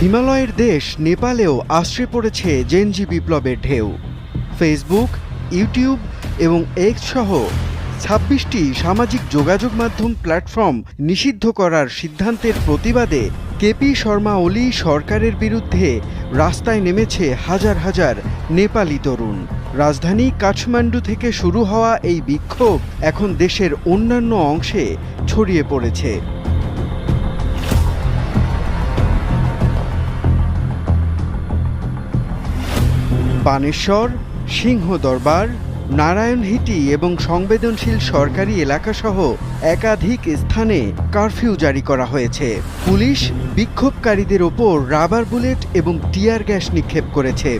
হিমালয়ের দেশ নেপালেও আশ্রে পড়েছে জেনজি বিপ্লবের ঢেউ। ফেসবুক ইউটিউব এবং এক্স সহ ছাব্বিশটি সামাজিক যোগাযোগ মাধ্যম প্ল্যাটফর্ম নিষিদ্ধ করার সিদ্ধান্তের প্রতিবাদে কেপি শর্মা ওলি সরকারের বিরুদ্ধে রাস্তায় নেমেছে হাজার হাজার নেপালি তরুণ। রাজধানী কাঠমান্ডু থেকে শুরু হওয়া এই বিক্ষোভ এখন দেশের অন্যান্য অংশে ছড়িয়ে পড়েছে। বানেশ্বর নারায়ণ হিটি এবং সংবেদনশীল সরকারি এলাকাসহ একাধিক স্থানে কারফিউ জারি করা হয়েছে। পুলিশ বিক্ষোভকারীদের ওপর রাবার বুলেট এবং টিয়ার গ্যাস নিক্ষেপ করেছে।